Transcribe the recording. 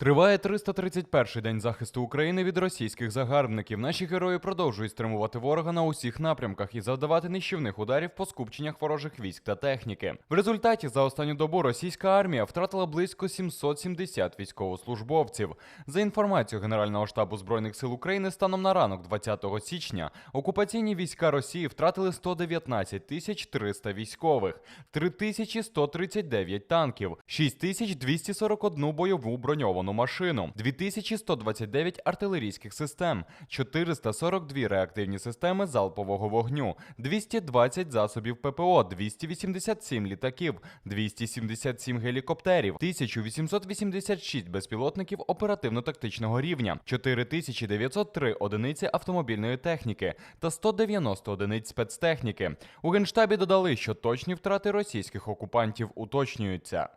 Триває 331-й день захисту України від російських загарбників. Наші герої продовжують стримувати ворога на усіх напрямках і завдавати нищівних ударів по скупченнях ворожих військ та техніки. В результаті за останню добу російська армія втратила близько 770 військовослужбовців. За інформацією Генерального штабу збройних сил України, станом на ранок 20 січня окупаційні війська Росії втратили 119 тисяч 300 військових, 3139 танків, 6241 бойову броньовану машину, 2129 артилерійських систем, 442 реактивні системи залпового вогню, 220 засобів ППО, 287 літаків, 277 гелікоптерів, 1886 безпілотників оперативно-тактичного рівня, 4903 одиниці автомобільної техніки та 190 одиниць спецтехніки. У генштабі додали, що точні втрати російських окупантів уточнюються.